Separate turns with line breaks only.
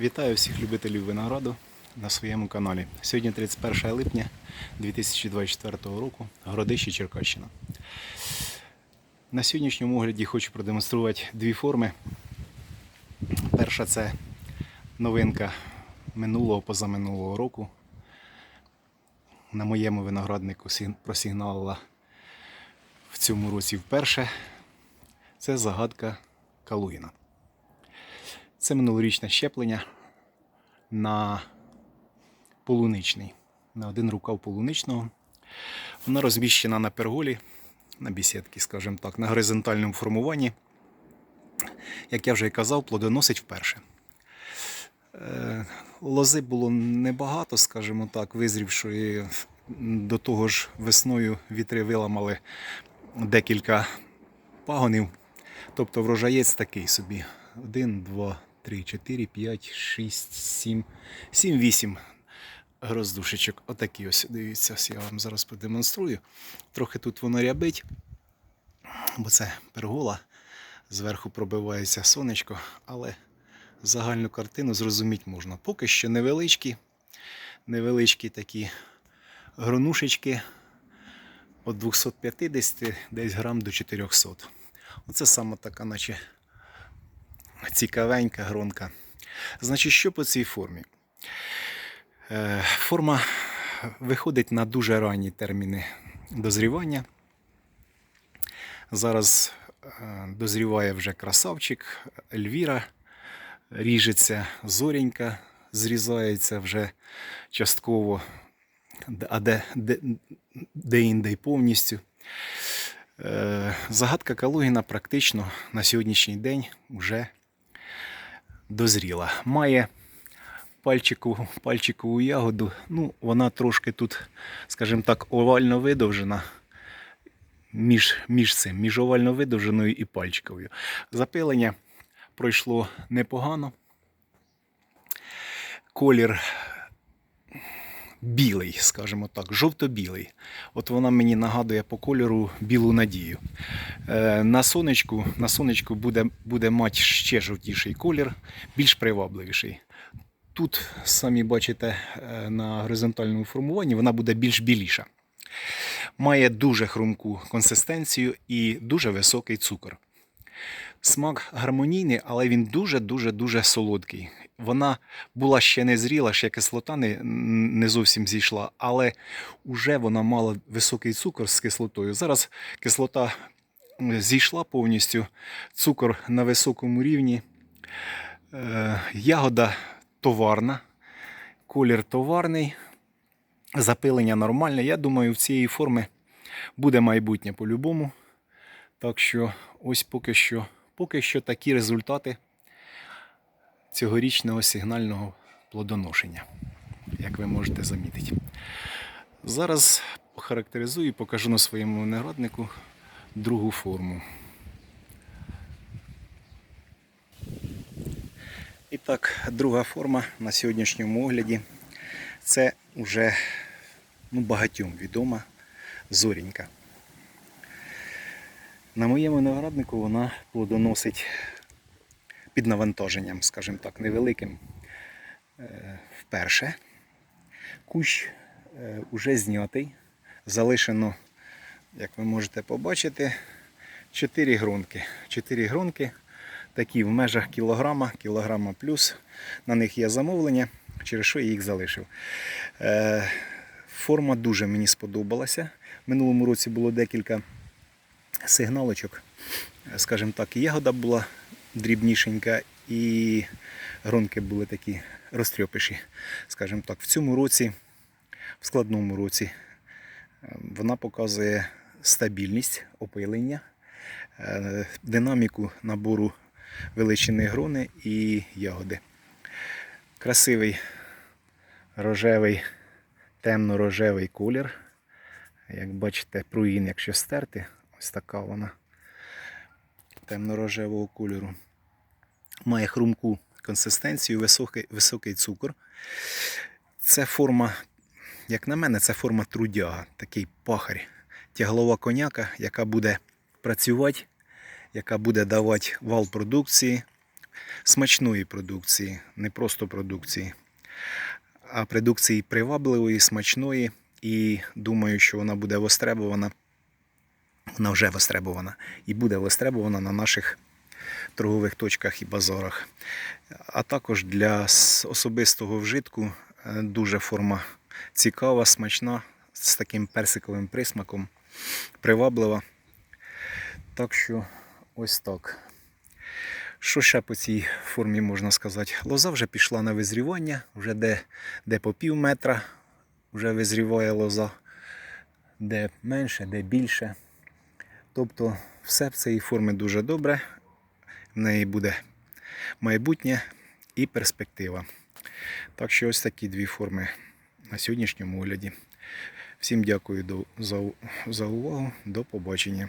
Вітаю всіх любителів винограду на своєму каналі. Сьогодні 31 липня 2024 року, Городище Черкащина. На сьогоднішньому огляді хочу продемонструвати дві форми. Перша це новинка минулого позаминулого року. На моєму винограднику просигналила в цьому році вперше. Це загадка Калуїна. Це минулорічне щеплення на полуничний, на один рукав полуничного. Вона розміщена на перголі, на бісідці, скажімо так, на горизонтальному формуванні. Як я вже і казав, плодоносить вперше. Е, Лози було небагато, скажімо так, визрівшої. До того ж, весною вітри виламали декілька пагонів. Тобто врожаєць такий собі. 1, 2, 3, 4, 5, 6, 7, 7, 8 гроздушечок. Отакі ось, дивіться, я вам зараз продемонструю. Трохи тут воно рябить, бо це пергола. Зверху пробивається сонечко, але загальну картину зрозуміти можна. Поки що невеличкі, невеличкі такі гронушечки від 250 десь грам до 400. Оце саме така, наче цікавенька гронка. Значить, що по цій формі? Е, Форма виходить на дуже ранні терміни дозрівання. Зараз е, дозріває вже красавчик, Ельвіра, ріжеться зоренька, зрізається вже частково, а де, де, де інде й повністю. Е, Загадка Калугіна практично на сьогоднішній день вже дозріла. Має пальчикову, пальчикову ягоду. Ну, вона трошки тут, скажімо так, овально видовжена. Між, між цим, між овально видовженою і пальчиковою. Запилення пройшло непогано. Колір білий, скажімо так, жовто-білий. От вона мені нагадує по кольору білу надію. Е, На сонечку, на сонечку буде, буде мати ще жовтіший колір, більш привабливіший. Тут, самі бачите, е, на горизонтальному формуванні вона буде більш біліша. Має дуже хрумку консистенцію і дуже високий цукор. Смак гармонійний, але він дуже-дуже дуже солодкий. Вона була ще не зріла, ще кислота не, не зовсім зійшла, але вже вона мала високий цукор з кислотою. Зараз кислота зійшла повністю, цукор на високому рівні. Е, ягода товарна, колір товарний, запилення нормальне. Я думаю, в цієї форми буде майбутнє по-любому. Так що ось поки що, поки що такі результати цьогорічного сигнального плодоношення, як ви можете замітити. Зараз охарактеризую і покажу на своєму винограднику другу форму. І так, друга форма на сьогоднішньому огляді це вже ну, багатьом відома зорінька. На моєму винограднику вона плодоносить під навантаженням, скажімо так, невеликим е, вперше. Кущ е, уже знятий, залишено, як ви можете побачити, 4 гронки. 4 гронки, такі в межах кілограма, кілограма плюс. На них є замовлення, через що я їх залишив. Е, Форма дуже мені сподобалася. Минулому році було декілька сигналочок. Скажімо так, і ягода була дрібнішенька, і гронки були такі розтрьопиші. Скажімо так, в цьому році, в складному році, е, вона показує стабільність опилення, е, динаміку набору величини грони і ягоди. Красивий рожевий, темно-рожевий колір. Як бачите, пруїн, якщо стерти, ось така вона темно-рожевого кольору. Має хрумку консистенцію, високий, високий цукор. Це форма, як на мене, це форма трудяга, такий пахарь, тяглова коняка, яка буде працювати, яка буде давати вал продукції, смачної продукції, не просто продукції, а продукції привабливої, смачної. І думаю, що вона буде востребована. Вона вже востребована і буде востребована на наших торгових точках і базарах. А також для особистого вжитку е, дуже форма цікава, смачна, з таким персиковим присмаком, приваблива. Так що ось так. Що ще по цій формі можна сказати? Лоза вже пішла на визрівання, вже де, де по пів метра вже визріває лоза, де менше, де більше. Тобто все в цій формі дуже добре. В неї буде майбутнє і перспектива. Так що ось такі дві форми на сьогоднішньому огляді. Всім дякую за, увагу. До побачення.